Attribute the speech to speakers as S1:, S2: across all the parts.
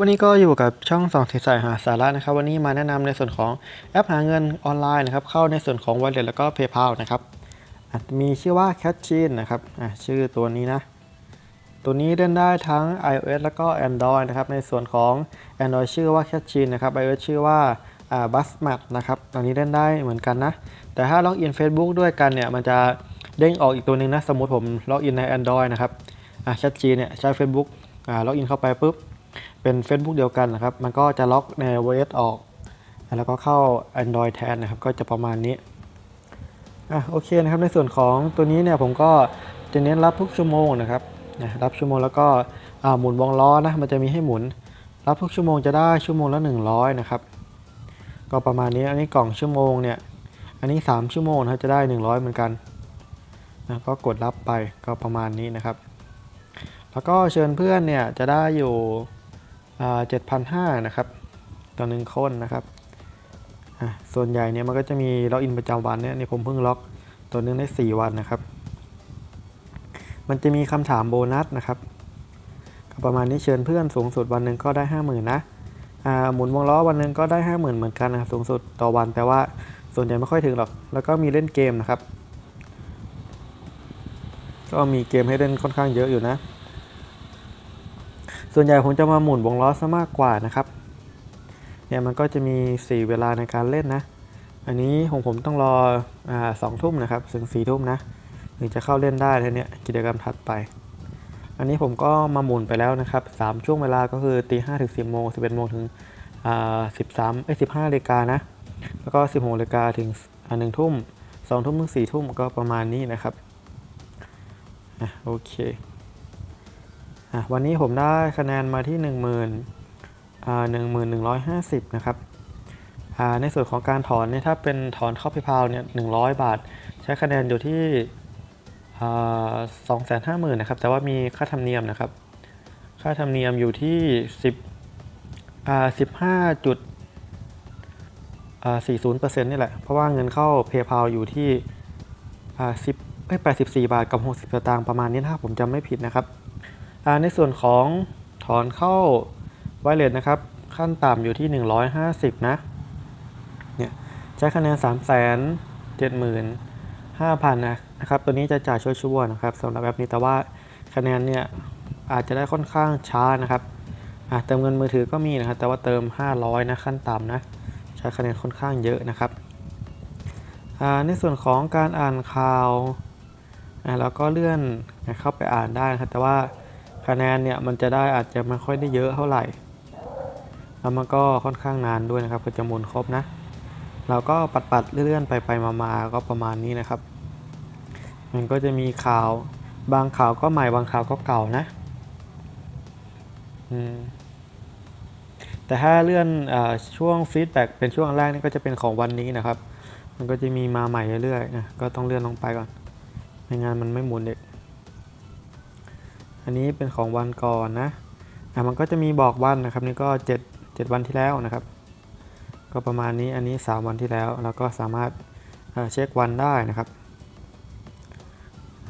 S1: วันนี้ก็อยู่กับช่องสองสีสายหาสาระนะครับ วันนี้มาแนะนำในส่วนของแอปหาเงินออนไลน์นะครับ เข้าในส่วนของ Wallet แล้วก็ PayPal นะครับมีชื่อว่า c a t c h i n นะครับชื่อตัวนี้นะ ตัวนี้เล่นได้ทั้ง iOS แล้วก็ Android นะครับ ในส่วนของ Android ชื่อว่า c a t c h i n นะครับ iOS ชื่อว่าอ่า Busmat นะครับตัวนี้เล่นได้เหมือนกันนะ แต่ถ้าล็อกอิน Facebook ด้วยกันเนี่ย มันจะเด้งออกอีกตัวหนึ่งนะ สมมติผมล็อกอินใน Android นะครับอะ c a t c h i n เนี่ยใช้ Facebook ล็อกอินเข้าไปปุ๊บ เป็น Facebook เดียวกันนะครับ มันก็จะล็อกใน iOS ออก แล้วก็เข้า Android แทนนะครับ ก็จะประมาณนี้อะโอเคนะครับ ในส่วนของตัวนี้เนี่ยผมก็จะเน้นรับทุกชั่วโมงนะครับนะรับชั่วโมงแล้วก็อ่าหมุนวงล้อนะ มันจะมีให้หมุน รับทุกชั่วโมงจะได้ชั่วโมงละ 100 นะครับ ก็ประมาณนี้ อันนี้กล่องชั่วโมงเนี่ย อันนี้ 3 ชั่วโมงนะจะได้ 100 เหมือนกันนะก็กดรับไปก็ประมาณนี้นะครับ แล้วก็เชิญเพื่อนเนี่ยจะได้อยู่ เจ็ดพันห้านะครับต่อหนึ่งคนนะครับส่วนใหญ่เนี่ยมันก็จะมีล็อกอินประจำวันเนี่ยนี่ผมเพิ่งล็อกตัวนึงได้ 4 วันนะครับ มันจะมีคำถามโบนัสนะครับก็ประมาณนี้เชิญเพื่อนสูงสุดวันหนึ่งก็ได้ 50,000นะหมุนวงล้อวันหนึ่งก็ได้ 50,000 เหมือนกันนะสูงสุดต่อวันแต่ว่าส่วนใหญ่ไม่ค่อยถึงหรอก แล้วก็มีเล่นเกมนะครับ ก็มีเกมให้เล่นค่อนข้างเยอะอยู่นะ ส่วนใหญ่ผมจะมาหมุนวงล้อซะมากกว่านะครับเนี่ยมันก็จะมี 4 เวลาในการเล่นนะ อันนี้ของผมต้องรออสองทุ่มนะครับถึงสี่ทุ่มนะถึงจะเข้าเล่นได้ทีเนี้ยกิจกรรมถัดไป อันนี้ผมก็มาหมุนไปแล้วนะครับสามช่วงเวลาก็คือตีห้าถึงสิบโมงสิบเอ็ดโมงถึงสิบสามเอ้สิบห้านาฬิกานะ แล้วก็สิบหกนาฬิกาถึงหนึ่งทุ่มสองทุ่มถึงสี่ทุ่มก็ประมาณนี้นะครับอะโอเค วันนี้ผมได้คะแนนมาที่ 1 0 0 0 0อ่า1150 นะครับในส่วนของการถอนเนี่ยถ้าเป็นถอนเข้า PayPal เนี่ย100บาท ใช้คะแนนอยู่ที่อ่า250,000นะครับ แต่ว่ามีค่าธรรมเนียมนะครับ ค่าธรรมเนียมอยู่ที่10อ่า15จุดอ่า40%นี่แหละ เพราะว่าเงินเข้า PayPal อยู่ที่อ่า10เอ้ย84บาทกับ60สตางค์ประมาณนี้ถ้าผมจำไม่ผิดนะครับ ในส่วนของถอนเข้าไวเลสนะครับ ขั้นต่ำอยู่ที่ 150 นะเนี่ยใช้คะแนน 3 7 5 0 0 0นะนะครับ ตัวนี้จะจ่ายชั่วๆนะครับสำหรับแอปนี้แต่ว่าคะแนนเนี่ยอาจจะได้ค่อนข้างช้านะครับเติมเงินมือถือก็มีนะครับ แต่ว่าเติม 500 นะขั้นต่ำนะใช้คะแนนค่อนข้างเยอะนะครับในส่วนของการอ่านข่าวอ่าเราก็เลื่อนเข้าไปอ่านได้นะครับแต่ว่า คะแนนเนี่ยมันจะได้อาจจะไม่ค่อยได้เยอะเท่าไหร่ แล้วมันก็ค่อนข้างนานด้วยนะครับก็จะหมุนครบนะ เราก็ปัดปัดๆเลื่อนๆไปไปมาๆก็ประมาณนี้นะครับ มันก็จะมีข่าวบางข่าวก็ใหม่บางข่าวก็เก่านะอืมแต่ถ้าเลื่อนอช่วงฟีดแบ็กเป็นช่วงแรกนี่ก็จะเป็นของวันนี้นะครับ มันก็จะมีมาใหม่เรื่อยๆนะก็ต้องเลื่อนลงไปก่อนไม่งั้นมันไม่หมุนเด็ก อันนี้เป็นของวันก่อนนะอะมันก็จะมีบอกวันนะครับ นี่ก็7 7วันที่แล้วนะครับ ก็ประมาณนี้อันนี้ 3 วันที่แล้วเราก็สามารถเอ่อเช็ควันได้นะครับ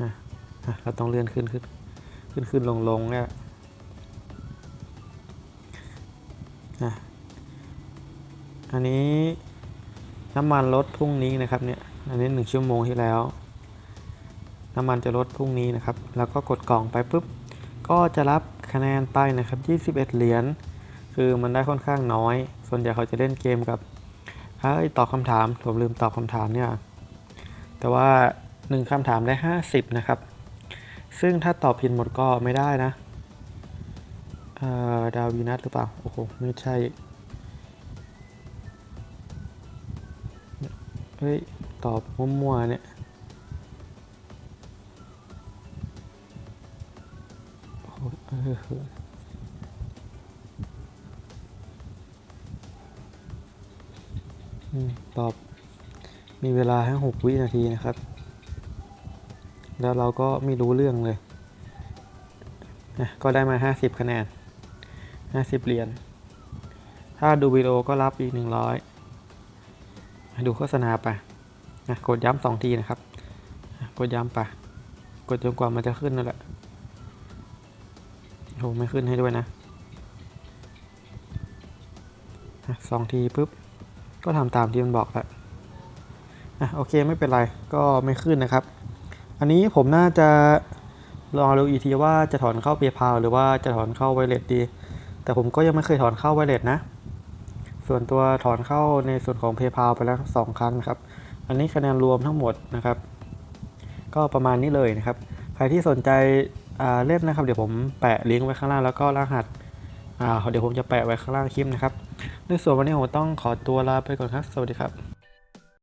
S1: อะเราต้องเลื่อนขึ้นขึ้นขึ้นขึ้นลงลงเนี่ยอะอันนี้น้ำมันลดพรุ่งนี้นะครับเนี่ยอันนี้1ชั่วโมงที่แล้ว น้ำมันจะลดพรุ่งนี้นะครับ แล้วก็กดกล่องไปปุ๊บ ก็จะรับคะแนนไปนะครับ 21 เหรียญ คือมันได้ค่อนข้างน้อย ส่วนใหญ่เขาจะเล่นเกมกับเฮ้ยตอบคำถาม ผมลืมตอบคำถามเนี่ย แต่ว่า 1คำถามได้ 50 นะครับ ซึ่งถ้าตอบผิดหมดก็ไม่ได้นะ เอ่อ ดาวีนัทหรือเปล่า โอ้โห ไม่ใช่ เฮ้ย ตอบมั่วๆเนี่ย ตอบ มีเวลาให้หกวินาทีนะครับ แล้วเราก็ไม่รู้เรื่องเลยนะก็ได้มาห้าสิบคะแนนห้าสิบเหรียญ ถ้าดูวิดีโอก็รับอีกหนึ่งร้อยดูโฆษณาไปนะกดย้ำสองทีนะครับ กดย้ำไป กดจนกว่ามันจะขึ้นนั่นแหละ โอ้ไม่ขึ้นให้ด้วยนะสองทีปุ๊บ ก็ทำตามที่มันบอกแหล้วอะโอเคไม่เป็นไรก็ไม่ขึ้นนะครับ อันนี้ผมน่าจะลองดูอีกทีว่าจะถอนเข้า PayPal หรือว่าจะถอนเข้า Wallet ดี แต่ผมก็ยังไม่เคยถอนเข้า Wallet นะ ส่วนตัวถอนเข้าในส่วนของ PayPal ไปแล้วสองครั้งนะครับ อันนี้คะแนนรวมทั้งหมดนะครับ ก็ประมาณนี้เลยนะครับ ใครที่สนใจ เล่นนะครับ เดี๋ยวผมแปะลิงก์ไว้ข้างล่างแล้วก็รหัสเดี๋ยวผมจะแปะไว้ข้างล่างคลิปนะครับ ในส่วนวันนี้ผมต้องขอตัวลาไปก่อนครับ สวัสดีครับ